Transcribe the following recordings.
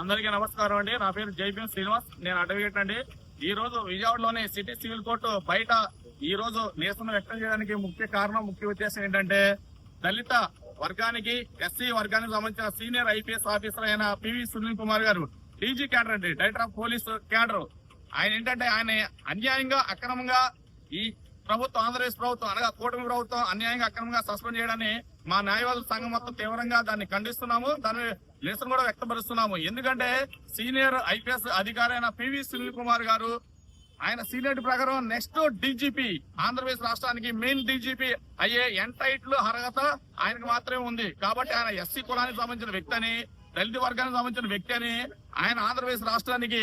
అందరికీ నమస్కారం అండి. నా పేరు జైబీఎం శ్రీనివాస్. నేను అడ్వకేట్ అండి. ఈ రోజు విజయవాడలోని సిటీ సివిల్ కోర్టు బయట ఈ రోజు నిరసన వ్యక్తం చేయడానికి ముఖ్య కారణం ముఖ్య ఉద్దేశం ఏంటంటే దళిత వర్గానికి ఎస్సీ వర్గానికి సంబంధించిన సీనియర్ ఐపీఎస్ ఆఫీసర్ అయిన పివి సునీల్ కుమార్ గారు డీజీ క్యాడర్ అండి డైరెక్టర్ ఆఫ్ పోలీస్ క్యాడర్. ఆయన ఏంటంటే ఆయన అన్యాయంగా అక్రమంగా ఈ ప్రభుత్వం ఆంధ్రప్రదేశ్ ప్రభుత్వం అనగా కూటమి ప్రభుత్వం అన్యాయంగా అక్రమంగా సస్పెండ్ చేయడాన్ని మా న్యాయవాదుల సంఘం మొత్తం తీవ్రంగా దాన్ని ఖండిస్తున్నాము. దాని నిరసన కూడా వ్యక్తపరుస్తున్నాము. ఎందుకంటే సీనియర్ ఐపీఎస్ అధికారి అయిన పివి సునీల్ కుమార్ గారు ఆయన సీనియర్ ప్రకారం నెక్స్ట్ డీజీపీ ఆంధ్రప్రదేశ్ రాష్ట్రానికి మెయిన్ డీజీపీ అయ్యే ఎంటైట్లు అర్హత ఆయనకు మాత్రమే ఉంది. కాబట్టి ఆయన ఎస్సీ కులానికి సంబంధించిన వ్యక్తి అని దళిత వర్గానికి సంబంధించిన వ్యక్తి అని ఆయన ఆంధ్రప్రదేశ్ రాష్ట్రానికి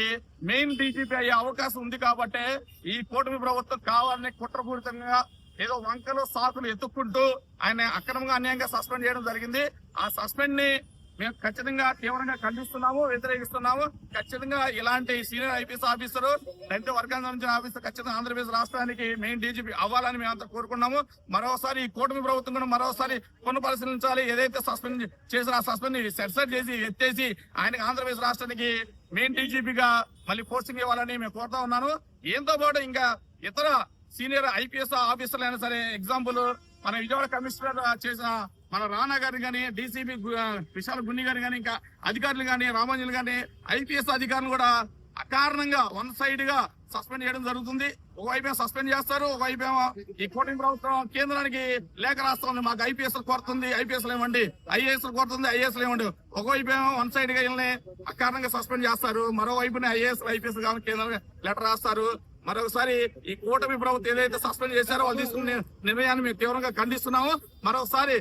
మెయిన్ డీజీపీ అయ్యే అవకాశం ఉంది కాబట్టి ఈ కూటమి ప్రభుత్వం కావాలని కుట్రపూరితంగా ఏదో వంకలు సాకులు ఎత్తుక్కుంటూ ఆయన అక్రమంగా అన్యాయంగా సస్పెండ్ చేయడం జరిగింది. ఆ సస్పెండ్ని మేము ఖచ్చితంగా తీవ్రంగా ఖండిస్తున్నాము వ్యతిరేకిస్తున్నాము. ఖచ్చితంగా ఇలాంటి సీనియర్ ఐపీఎస్ ఆఫీసర్ రెండు వర్గాల నుంచి ఆఫీసర్ ఖచ్చితంగా ఆంధ్రప్రదేశ్ రాష్ట్రానికి మెయిన్ డీజీపీ అవ్వాలని మేము అంతా కోరుకున్నాము. మరోసారి ఈ కూటమి ప్రభుత్వం కూడా మరోసారి పునఃపరిశీలించాలి ఏదైతే సస్పెండ్ చేసిన ఆ సస్పెండ్ సెట్సెట్ చేసి ఎత్తేసి ఆయనకి ఆంధ్రప్రదేశ్ రాష్ట్రానికి మెయిన్ డీజీపీగా మళ్ళీ పోస్టింగ్ ఇవ్వాలని మేము కోరుతా ఉన్నాను. ఏంతో పాటు ఇంకా ఇతర సీనియర్ ఐపీఎస్ ఆఫీసర్లు అయినా సరే ఎగ్జాంపుల్ మన విజయవాడ కమిషనర్ చేసిన మన రానా గారిని కానీ డీసీపీ విశాల్ గున్ని గారిని కానీ ఇంకా అధికారులు కానీ రామాంజలి కానీ ఐపీఎస్ అధికారులు కూడా అకారణంగా వన్ సైడ్గా సస్పెండ్ చేయడం జరుగుతుంది. ఒకవైపు సస్పెండ్ చేస్తారు ఒకవైపు ఈ కూటమి ప్రభుత్వం కేంద్రానికి లేఖ రాస్తుంది మాకు ఐపీఎస్ కోరుతుంది ఐపీఎస్ ఏమండి? ఐఏఎస్ కోరుతుంది ఐఏఎస్ ఏమండి? ఒకవైపు ఏమో వన్ సైడ్గా వీళ్ళని అకారణంగా సస్పెండ్ చేస్తారు. మరోవైపునే ఐఏఎస్ ఐపీఎస్ కానీ కేంద్రానికి లెటర్ రాస్తారు. మరొకసారి ఈ కూటమి ప్రభుత్వం ఏదైతే సస్పెండ్ చేశారో వాళ్ళు తీసుకున్న నిర్ణయాన్ని మేము తీవ్రంగా ఖండిస్తున్నాము. మరొకసారి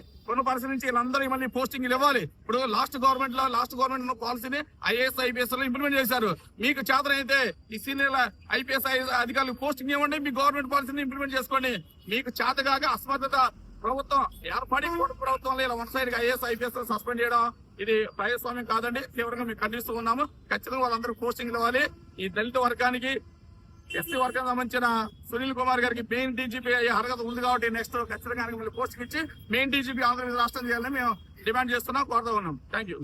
పరిస్థితి వీళ్ళందరూ మళ్ళీ పోస్టింగ్లు ఇవ్వాలి. ఇప్పుడు లాస్ట్ గవర్నమెంట్లో లాస్ట్ గవర్నమెంట్ ఉన్న పాలసీని ఐఏఎస్ ఐపీఎస్లో ఇంప్లిమెంట్ చేశారు. మీకు చేతనైతే ఈ సీనియర్ ఐపీఎస్ అధికారులకు పోస్టింగ్ ఇవ్వండి. మీ గవర్నమెంట్ పాలసీని ఇంప్లిమెంట్ చేసుకోండి. మీకు చేతగాక అస్మర్థత ప్రభుత్వం ఏర్పడి ప్రభుత్వంలో ఇలా one side IAS IPS suspend చేయడం ఇది ప్రజాస్వామ్యం కాదండి. తీవ్రంగా మేము ఖండిస్తూ ఉన్నాము. ఖచ్చితంగా వాళ్ళందరూ పోస్టింగ్ ఇవ్వాలి. ఈ దళిత వర్గానికి ఎస్సీ వర్గానికి సంబంధించిన సునీల్ కుమార్ గారికి మెయిన్ డీజీపీ అయ్యే అర్హత ఉంది కాబట్టి నెక్స్ట్ ఖచ్చితంగా ఆయనకి మళ్ళీ పోస్టింగ్ ఇచ్చి మెయిన్ డీజీపీ ఆంధ్రప్రదేశ్ రాష్ట్రం చేయాలని మేము డిమాండ్ చేస్తున్నాం కోరుతూ ఉన్నాం. Thank you